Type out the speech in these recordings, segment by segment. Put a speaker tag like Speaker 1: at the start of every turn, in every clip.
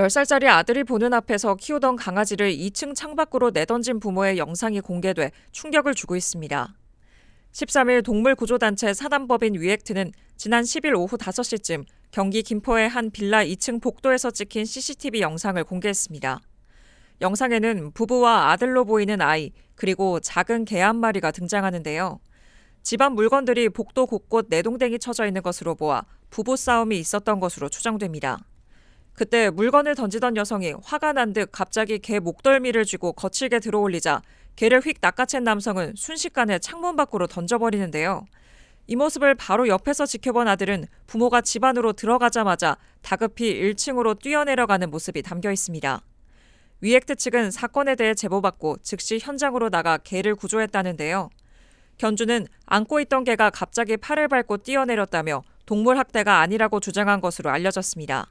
Speaker 1: 10살짜리 아들이 보는 앞에서 키우던 강아지를 2층 창밖으로 내던진 부모의 영상이 공개돼 충격을 주고 있습니다. 13일 동물구조단체 사단법인 위액트는 지난 10일 오후 5시쯤 경기 김포의 한 빌라 2층 복도에서 찍힌 CCTV 영상을 공개했습니다. 영상에는 부부와 아들로 보이는 아이, 그리고 작은 개 한 마리가 등장하는데요. 집안 물건들이 복도 곳곳 내동댕이 쳐져 있는 것으로 보아 부부 싸움이 있었던 것으로 추정됩니다. 그때 물건을 던지던 여성이 화가 난 듯 갑자기 개 목덜미를 쥐고 거칠게 들어올리자 개를 휙 낚아챈 남성은 순식간에 창문 밖으로 던져버리는데요. 이 모습을 바로 옆에서 지켜본 아들은 부모가 집 안으로 들어가자마자 다급히 1층으로 뛰어내려가는 모습이 담겨 있습니다. 위액트 측은 사건에 대해 제보받고 즉시 현장으로 나가 개를 구조했다는데요. 견주는 안고 있던 개가 갑자기 팔을 밟고 뛰어내렸다며 동물 학대가 아니라고 주장한 것으로 알려졌습니다.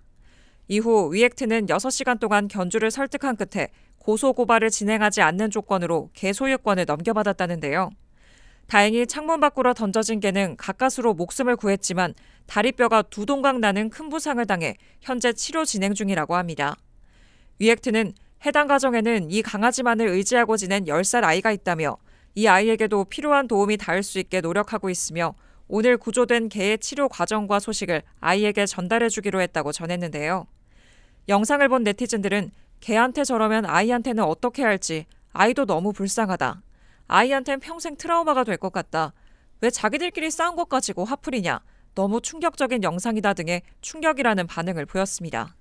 Speaker 1: 이후 위액트는 6시간 동안 견주를 설득한 끝에 고소 고발을 진행하지 않는 조건으로 개 소유권을 넘겨받았다는데요. 다행히 창문 밖으로 던져진 개는 가까스로 목숨을 구했지만 다리뼈가 두 동강 나는 큰 부상을 당해 현재 치료 진행 중이라고 합니다. 위액트는 해당 가정에는 이 강아지만을 의지하고 지낸 10살 아이가 있다며 이 아이에게도 필요한 도움이 닿을 수 있게 노력하고 있으며 오늘 구조된 개의 치료 과정과 소식을 아이에게 전달해 주기로 했다고 전했는데요. 영상을 본 네티즌들은 개한테 저러면 아이한테는 어떻게 할지 아이도 너무 불쌍하다. 아이한텐 평생 트라우마가 될 것 같다. 왜 자기들끼리 싸운 것 가지고 화풀이냐. 너무 충격적인 영상이다 등의 충격이라는 반응을 보였습니다.